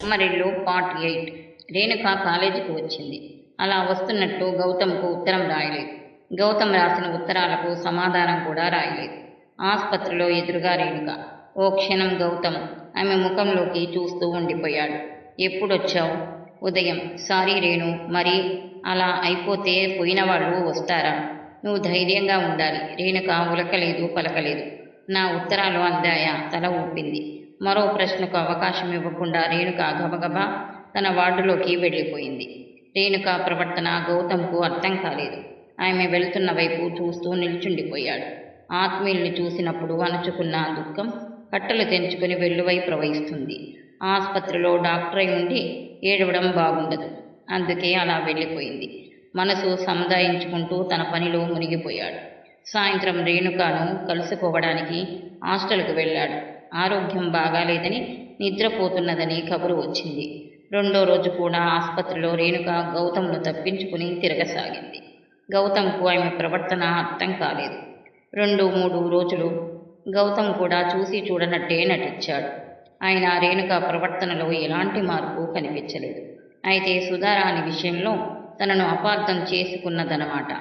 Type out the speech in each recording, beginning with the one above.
కుమ్మరిల్లు part eight. Renuka కాలేజీకి వచ్చింది. అలా వస్తున్నట్టు గౌతమ్కు ఉత్తరం రాయలేదు. గౌతమ్ రాసిన ఉత్తరాలకు సమాధానం కూడా రాయలేదు. ఆసుపత్రిలో ఎదురుగా రేణుక. ఓ క్షణం గౌతమ్ ఆమె ముఖంలోకి చూస్తూ ఉండిపోయాడు. ఎప్పుడొచ్చావు? ఉదయం. సారీ రేణు మరి అలా అయిపోతే పోయిన వాళ్ళు వస్తారా? నువ్వు ధైర్యంగా ఉండాలి. రేణుక ఉలకలేదు పలకలేదు. నా ఉత్తరాలు అందాయా? తల ఊపింది. మరో ప్రశ్నకు అవకాశం ఇవ్వకుండా రేణుక గబగబా తన వార్డులోకి వెళ్ళిపోయింది. రేణుక ప్రవర్తన గౌతమ్కు అర్థం కాలేదు. ఆమె వెళ్తున్న వైపు చూస్తూ నిల్చుండిపోయాడు. ఆత్మీయుల్ని చూసినప్పుడు అణుచుకున్న దుఃఖం కట్టలు తెంచుకుని వెల్లువై ప్రవహిస్తుంది. ఆసుపత్రిలో డాక్టర్ అయి ఉండి ఏడవడం బాగుండదు. అందుకే అలా వెళ్ళిపోయింది. మనసు సముదాయించుకుంటూ తన పనిలో మునిగిపోయాడు. సాయంత్రం రేణుకను కలుసుకోవడానికి హాస్టల్కు వెళ్ళాడు. ఆరోగ్యం బాగాలేదని నిద్రపోతున్నదని కబురు వచ్చింది. రెండో రోజు కూడా ఆసుపత్రిలో రేణుక గౌతమ్ను తప్పించుకుని తిరగసాగింది. గౌతమ్కు ఆమె ప్రవర్తన అర్థం కాలేదు. రెండు మూడు రోజులు గౌతమ్ కూడా చూసి చూడనట్టే నటించాడు. ఆయన రేణుక ప్రవర్తనలో ఎలాంటి మార్పు కనిపించలేదు. అయితే సుధారాణి విషయంలో తనను అపార్థం చేసుకున్నదనమాట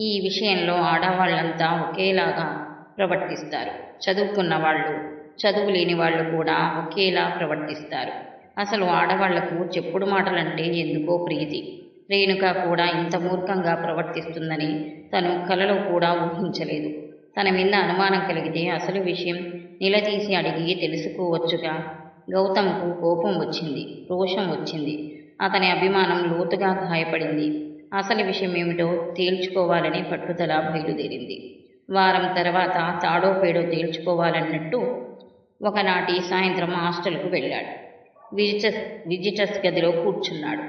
ఈ విషయంలో ఆడవాళ్ళంతా ఒకేలాగా ప్రవర్తిస్తారు. చదువుకున్న వాళ్ళు చదువు లేని వాళ్ళు కూడా ఒకేలా ప్రవర్తిస్తారు. అసలు ఆడవాళ్ళకు చెప్పుడు మాటలంటే ఎందుకో ప్రీతి. రేణుక కూడా ఇంత మూర్ఖంగా ప్రవర్తిస్తుందని తను కలలో కూడా ఊహించలేదు. తన మీద అనుమానం కలిగితే అసలు విషయం నిలదీసి అడిగి తెలుసుకోవచ్చుగా. గౌతమ్కు కోపం వచ్చింది రోషం వచ్చింది. అతని అభిమానం లోతుగా గాయపడింది. అసలు విషయం ఏమిటో తేల్చుకోవాలని పట్టుదల బయలుదేరింది. వారం తర్వాత తాడో పేడో తేల్చుకోవాలన్నట్టు ఒకనాటి సాయంత్రం హాస్టల్కు వెళ్ళాడు. విజిటర్స్ విజిటర్స్ గదిలో కూర్చున్నాడు.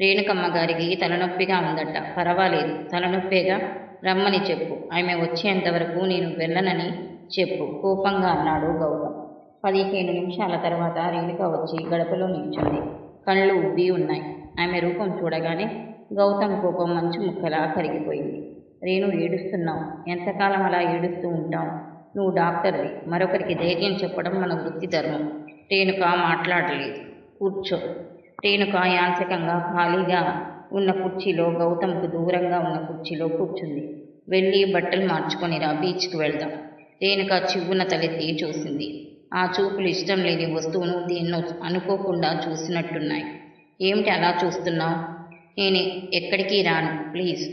రేణుకమ్మ గారికి తలనొప్పిగా ఉందట. పర్వాలేదు. తలనొప్పేగా? రమ్మని చెప్పు. ఆమె వచ్చేంతవరకు నేను వెళ్ళనని చెప్పు. కోపంగా అన్నాడు గౌతమ్. పదిహేను నిమిషాల తర్వాత రేణుక వచ్చి గడపలో నిల్చుంది. కళ్ళు ఉబ్బి ఉన్నాయి. ఆమె రూపం చూడగానే గౌతమ్ కోపం మంచు ముక్కలా కరిగిపోయింది. రేణు ఏడుస్తున్నావు? ఎంతకాలం అలా ఏడుస్తూ ఉంటావు? నువ్వు డాక్టర్వి. మరొకరికి ధైర్యం చెప్పడం మన వృత్తి ధర్మం. రేణుక మాట్లాడలేదు. కూర్చో. రేణుక యాంత్రికంగా ఖాళీగా ఉన్న కుర్చీలో గౌతమ్కు దూరంగా ఉన్న కుర్చీలో కూర్చుంది. వెళ్ళి బట్టలు మార్చుకొనిరా బీచ్కి వెళ్దాం. రేణుక చివ్వున తలెత్తి చూసింది. ఆ చూపులు ఇష్టం లేని వస్తువును దేన్నో అనుకోకుండా చూసినట్టున్నాయి ఏమిటి అలా చూస్తున్నావు? నేను ఎక్కడికి రాను? ప్లీజ్.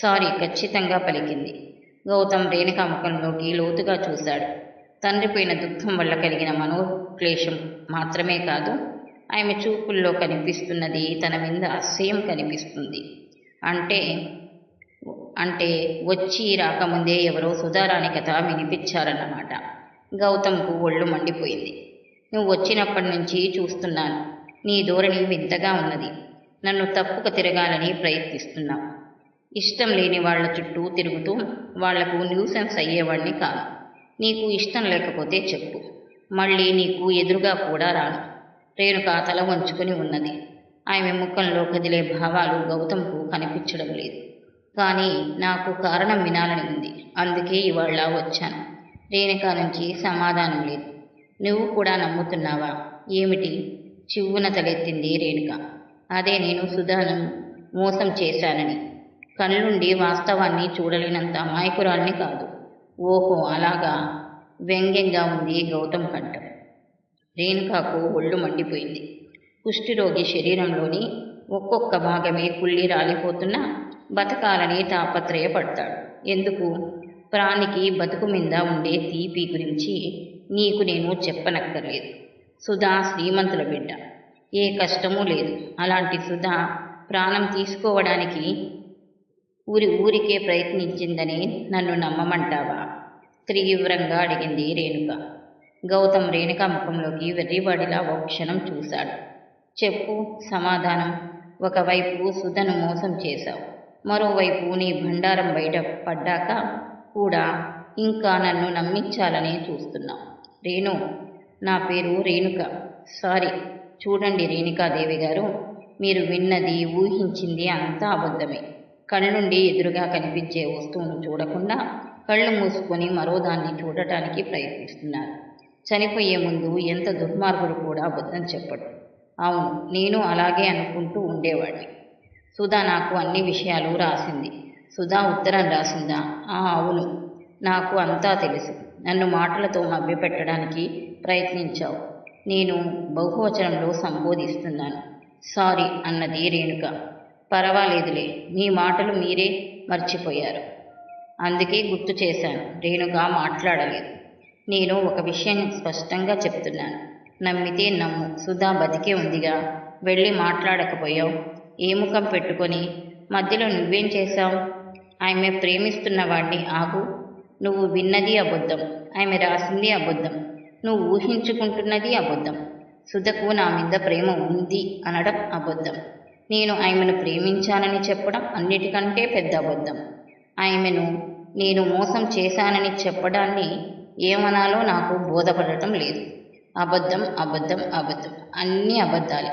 సారీ ఖచ్చితంగా పలికింది. గౌతమ్ రేణుక ముఖంలోకి లోతుగా చూశాడు. తండ్రిపోయిన దుఃఖం వల్ల కలిగిన మనోక్లేశం మాత్రమే కాదు ఆమె చూపుల్లో కనిపిస్తున్నది తన మీద అసహ్యం కనిపిస్తుంది. అంటే అంటే వచ్చి రాకముందే ఎవరో సుధారాణి కథ వినిపించారన్నమాట. గౌతమ్కు ఒళ్ళు మండిపోయింది. నువ్వు వచ్చినప్పటి నుంచి చూస్తున్నాను. నీ ధోరణి వింతగా ఉన్నది. నన్ను తప్పుకు తిరగాలని ప్రయత్నిస్తున్నావు. ఇష్టం లేని వాళ్ళ చుట్టూ తిరుగుతూ వాళ్ళకు న్యూసెన్స్ అయ్యేవాడిని కాదు. నీకు ఇష్టం లేకపోతే చెప్పు. మళ్ళీ నీకు ఎదురుగా కూడా రాను. రేణుక తల వంచుకుని ఉన్నది. ఆమె ముఖంలో కదిలే భావాలు గౌతమ్కు కనిపించడం లేదు. కానీ నాకు కారణం వినాలని ఉంది. అందుకే ఇవాళ వచ్చాను. రేణుక నుంచి సమాధానం లేదు. నువ్వు కూడా నమ్ముతున్నావా? ఏమిటి? చివ్వున తలెత్తింది రేణుక. అదే నేను సుధాను మోసం చేశానని. కళ్ళుండి వాస్తవాన్ని చూడలేనంత అమాయకురాల్ని కాదు. ఓహో అలాగా? వ్యంగ్యంగా ఉంది గౌతమ్ కంఠం. రేణుకాకు ఒళ్ళు మండిపోయింది. కుష్ఠిరోగి శరీరంలోని ఒక్కొక్క భాగమే కుళ్ళి రాలిపోతున్నా బతకాలని తాపత్రయపడతాడు. ఎందుకు? ప్రాణికి బతుకు మీద ఉండే తీపి గురించి నీకు నేను చెప్పనక్కర్లేదు. సుధా శ్రీమంతుల బిడ్డ. ఏ కష్టమూ లేదు. అలాంటి సుధా ప్రాణం తీసుకోవడానికి ఊరి ఊరికే ప్రయత్నించిందని నన్ను నమ్మమంటావా? తీవ్రంగా అడిగింది రేణుక. గౌతమ్ రేణుక ముఖంలోకి వెర్రివాడిలా ఒక క్షణం చూశాడు. చెప్పు సమాధానం. ఒకవైపు సుధను మోసం చేశావు. మరోవైపు నీ భండారం బయట పడ్డాక కూడా ఇంకా నన్ను నమ్మించాలని చూస్తున్నావు. రేణు నా పేరు రేణుక. సారీ చూడండి రేణుకాదేవి గారు మీరు విన్నది ఊహించింది అంతా అబద్ధమే. కళ్ళుండి ఎదురుగా కనిపించే వస్తువును చూడకుండా కళ్ళు మూసుకొని మరో దాన్ని చూడటానికి ప్రయత్నిస్తున్నారు. చనిపోయే ముందు ఎంత దుర్మార్గుడు కూడా అబద్ధం చెప్పడు. అవును నేను అలాగే అనుకుంటూ ఉండేవాడిని. సుధా నాకు అన్ని విషయాలు రాసింది. సుధా ఉత్తరం రాసిందా? ఆ అవును. నాకు అంతా తెలుసు. నన్ను మాటలతో మభ్యపెట్టడానికి ప్రయత్నించావు. నేను బహువచనంలో సంబోధిస్తున్నాను. సారీ అన్నది రేణుక. పర్వాలేదులే మీ మాటలు మీరే మర్చిపోయారు. అందుకే గుర్తు చేశాను రేణుగా మాట్లాడలేదు. నేను ఒక విషయం స్పష్టంగా చెప్తున్నాను. నమ్మితే నమ్ము సుధా బతికే ఉందిగా. వెళ్ళి మాట్లాడకపోయావు ఏ ముఖం పెట్టుకొని? మధ్యలో నువ్వేం చేశావు? ఆమె ప్రేమిస్తున్న వాడిని ఆగు. నువ్వు విన్నది అబద్ధం ఆమె రాసింది అబద్ధం. నువ్వు ఊహించుకుంటున్నది అబద్ధం. సుధకు నా మీద ప్రేమ ఉంది అనడం అబద్ధం. నేను ఆమెను ప్రేమించానని చెప్పడం అన్నిటికంటే పెద్ద అబద్ధం. ఆమెను నేను మోసం చేశానని చెప్పడాన్ని ఏమనాలో నాకు బోధపడటం లేదు. అబద్ధం అబద్ధం అబద్ధం అన్నీ అబద్ధాలే.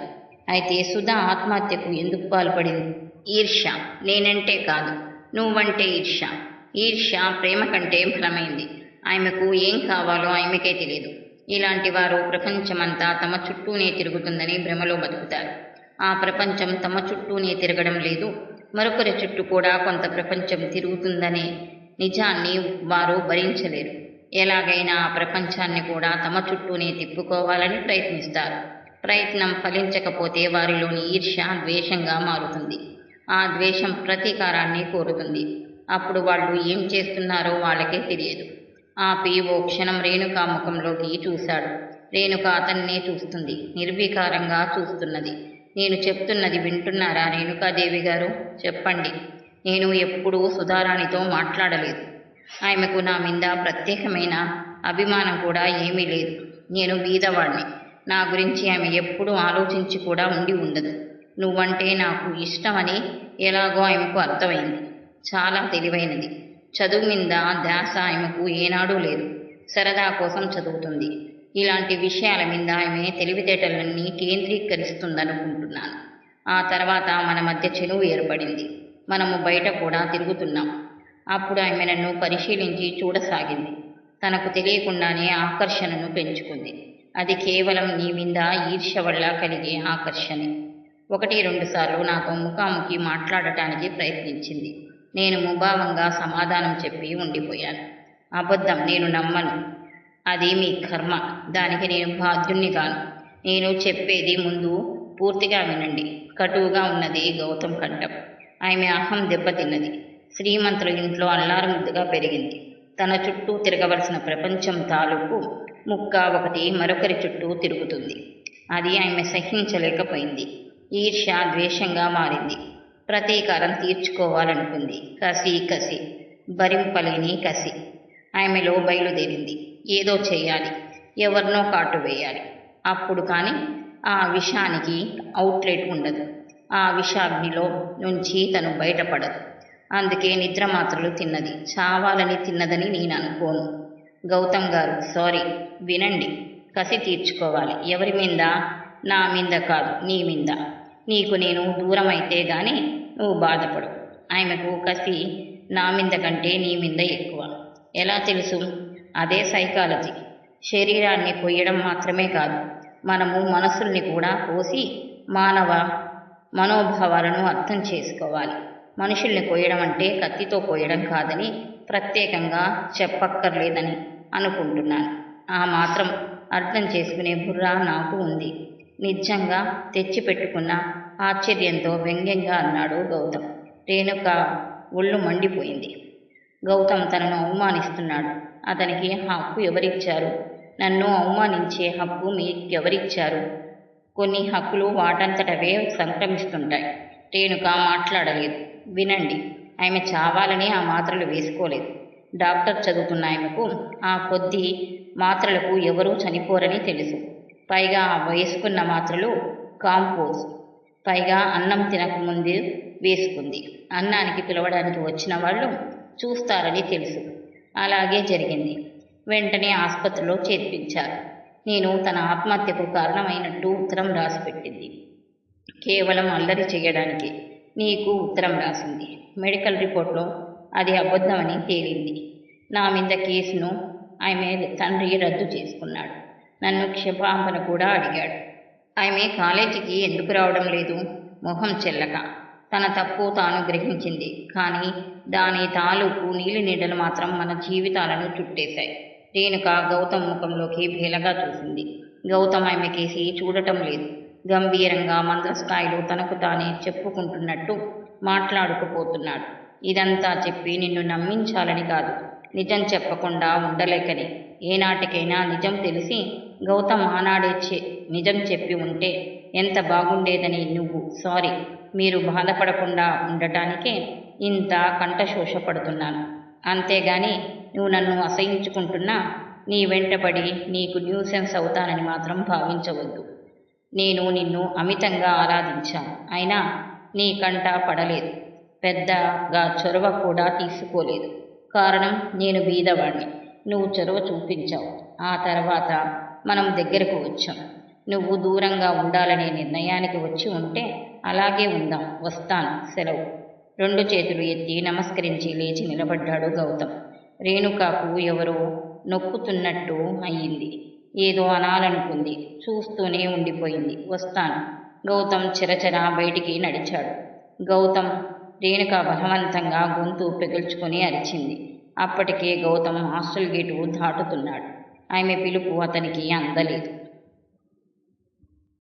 అయితే సుధా ఆత్మహత్యకు ఎందుకు పాల్పడింది? ఈర్ష్య. నేనంటే కాదు. నువ్వంటే ఈర్ష్య. ఈర్ష్య ప్రేమ కంటే బలమైంది. ఆమెకు ఏం కావాలో ఆమెకే తెలియదు ఇలాంటి వారు ప్రపంచమంతా తమ చుట్టూనే తిరుగుతుందని భ్రమలో బతుకుతారు. ఆ ప్రపంచం తమ చుట్టూనే తిరగడం లేదు. మరొకరి చుట్టూ కూడా కొంత ప్రపంచం తిరుగుతుందనే నిజాన్ని వారు భరించలేరు. ఎలాగైనా ఆ ప్రపంచాన్ని కూడా తమ చుట్టూనే తిప్పుకోవాలని ప్రయత్నిస్తారు. ప్రయత్నం ఫలించకపోతే వారిలోని ఈర్ష్య ద్వేషంగా మారుతుంది. ఆ ద్వేషం ప్రతీకారాన్ని కోరుతుంది. అప్పుడు వాళ్ళు ఏం చేస్తున్నారో వాళ్ళకే తెలియదు. ఆపి ఓ క్షణం రేణుకా ముఖంలోకి చూశాడు. రేణుక అతన్నే చూస్తుంది. నిర్వీకారంగా చూస్తున్నది. నేను చెప్తున్నది వింటున్నారా రేణుకాదేవి గారు? చెప్పండి. నేను ఎప్పుడూ సుధారాణితో మాట్లాడలేదు. ఆమెకు నా మీద ప్రత్యేకమైన అభిమానం కూడా ఏమీ లేదు. నేను బీదవాడిని నా గురించి ఆమె ఎప్పుడూ ఆలోచించి కూడా ఉండి ఉండదు. నువ్వంటే నాకు ఇష్టమని ఎలాగో ఆమెకు అర్థమైంది. చాలా తెలివైనది. చదువు మీద ధ్యాస ఆమెకు ఏనాడూ లేదు. సరదా కోసం చదువుతుంది. ఇలాంటి విషయాల మీద ఆమె తెలివితేటలన్నీ అనుకుంటున్నాను. ఆ తర్వాత మన మధ్య చెరువు ఏర్పడింది. మనము బయట కూడా తిరుగుతున్నాం. అప్పుడు ఆమె నన్ను పరిశీలించి చూడసాగింది. తనకు తెలియకుండానే ఆకర్షణను పెంచుకుంది. అది కేవలం నీ మీద ఈర్ష్య వల్ల కలిగే ఆకర్షణే. ఒకటి రెండు సార్లు నాతో ముఖాముఖి మాట్లాడటానికి ప్రయత్నించింది. నేను ముభావంగా సమాధానం చెప్పి ఉండిపోయాను. అబద్ధం నేను నమ్మను. అది మీ కర్మ. దానికి నేను బాధ్యుణ్ణి కాను. నేను చెప్పేది ముందు పూర్తిగా వినండి. కటువుగా ఉన్నది గౌతమ్ కంఠం. ఆమె అహం దెబ్బతిన్నది. శ్రీమంతుల ఇంట్లో అల్లారు ముద్దుగా పెరిగింది. తన చుట్టూ తిరగవలసిన ప్రపంచం తాలూకు ముక్క ఒకటి మరొకరి చుట్టూ తిరుగుతుంది. అది ఆమె సహించలేకపోయింది. ఈర్ష్య ద్వేషంగా మారింది. ప్రతీకారం తీర్చుకోవాలనుకుంది. కసి కసి. భరింపలేని కసి. ఆమెలో బయలుదేరింది. ఏదో చేయాలి. ఎవరినో కాటు వేయాలి. అప్పుడు కానీ ఆ విషానికి అవుట్లెట్ ఉండదు. ఆ విషాగ్నిలో నుంచి తను బయటపడదు. అందుకే నిద్ర మాత్రలు తిన్నది. చావాలని తిన్నదని నేను అనుకోను. గౌతమ్ గారు సారీ వినండి. కసి తీర్చుకోవాలి. ఎవరి మీద? నా మీద కాదు నీ మీద. నీకు నేను దూరం అయితే గాని నువ్వు బాధపడు ఆమెకు కసి నా మీద కంటే నీ మీద ఎక్కువ. ఎలా తెలుసు? అదే సైకాలజీ. శరీరాన్ని కొయ్యడం మాత్రమే కాదు. మనము మనసుల్ని కూడా కోసి మానవ మనోభావాలను అర్థం చేసుకోవాలి. మనుషుల్ని కోయడం అంటే కత్తితో కోయడం కాదని ప్రత్యేకంగా చెప్పక్కర్లేదని అనుకుంటున్నాను. ఆ మాత్రం అర్థం చేసుకునే బుర్రా నాకు ఉంది. నిజంగా తెచ్చిపెట్టుకున్న ఆశ్చర్యంతో వ్యంగ్యంగా అన్నాడు గౌతమ్. రేణుక ఒళ్ళు మండిపోయింది. గౌతమ్ తనను అవమానిస్తున్నాడు. అతనికి హక్కు ఎవరిచ్చారు? నన్ను అవమానించే హక్కు మీకెవరిచ్చారు? కొన్ని హక్కులు వాటంతటవే సంక్రమిస్తుంటాయి. రేణుక మాట్లాడలేదు. వినండి ఆమె చావాలని ఆ మాత్రలు వేసుకోలేదు. డాక్టర్ చదువుతున్న ఆమెకు ఆ కొద్ది మాత్రలకు ఎవరూ చనిపోరని తెలుసు. పైగా ఆ వేసుకున్న మాత్రలు కాంపోజ్. పైగా అన్నం తినకముందు వేసుకుంది. అన్నానికి పిలవడానికి వచ్చిన వాళ్ళు చూస్తారని తెలుసు. అలాగే జరిగింది. వెంటనే ఆసుపత్రిలో చేర్పించారు. నేను తన ఆత్మహత్యకు కారణమైనట్టు ఉత్తరం రాసిపెట్టింది. కేవలం అల్లరి చేయడానికి నీకు ఉత్తరం రాసింది. మెడికల్ రిపోర్ట్లో అది అబద్ధమని తేలింది. నా మీద కేసును ఆమె తండ్రి రద్దు చేసుకున్నాడు. నన్ను క్షమాపణ కూడా అడిగాడు. ఆమె కాలేజీకి ఎందుకు రావడం లేదు? మొహం చెల్లక. తన తప్పు తాను గ్రహించింది. కానీ దాని తాలూకు నీలి నీడలు మాత్రం మన జీవితాలను చుట్టేశాయి. రేణుక గౌతమ్ ముఖంలోకి భేలగా చూసింది. గౌతమ్ ఆమె కేసి చూడటం లేదు. గంభీరంగా మంద్రస్థాయిలో తనకు తానే చెప్పుకుంటున్నట్టు మాట్లాడుకుపోతున్నాడు. ఇదంతా చెప్పి నిన్ను నమ్మించాలని కాదు. నిజం చెప్పకుండా ఉండలేకని. ఏనాటికైనా నిజం తెలిసి గౌతమ్ ఆనాడే చె నిజం చెప్పి ఉంటే ఎంత బాగుండేదని నువ్వు సారీ మీరు బాధపడకుండా ఉండటానికే ఇంత కంఠశోషపడుతున్నాను. అంతేగాని నువ్వు నన్ను అసహించుకుంటున్నా నీ వెంటపడి నీకు న్యూసెన్స్ అవుతానని మాత్రం భావించవద్దు. నేను నిన్ను అమితంగా ఆరాధించాను. అయినా నీ కంట పడలేదు. పెద్దగా చొరవ కూడా తీసుకోలేదు. కారణం నేను బీదవాడిని నువ్వు చొరవ చూపించావు. ఆ తర్వాత మనం దగ్గరకు వచ్చాం. నువ్వు దూరంగా ఉండాలనే నిర్ణయానికి వచ్చి ఉంటే అలాగే ఉందాం. వస్తాను. సెలవు. రెండు చేతులు ఎత్తి నమస్కరించి లేచి నిలబడ్డాడు గౌతమ్. రేణుకాకు ఎవరో నొక్కుతున్నట్టు అయ్యింది ఏదో అనాలనుకుంది. చూస్తూనే ఉండిపోయింది. వస్తాను. గౌతమ్ చిరచర బయటికి నడిచాడు. గౌతమ్ రేణుక బలవంతంగా గొంతు పెగుల్చుకొని అరిచింది. అప్పటికే గౌతమ్ హాస్టల్ గేటు దాటుతున్నాడు. ఆమె పిలుపు అతనికి అందలేదు.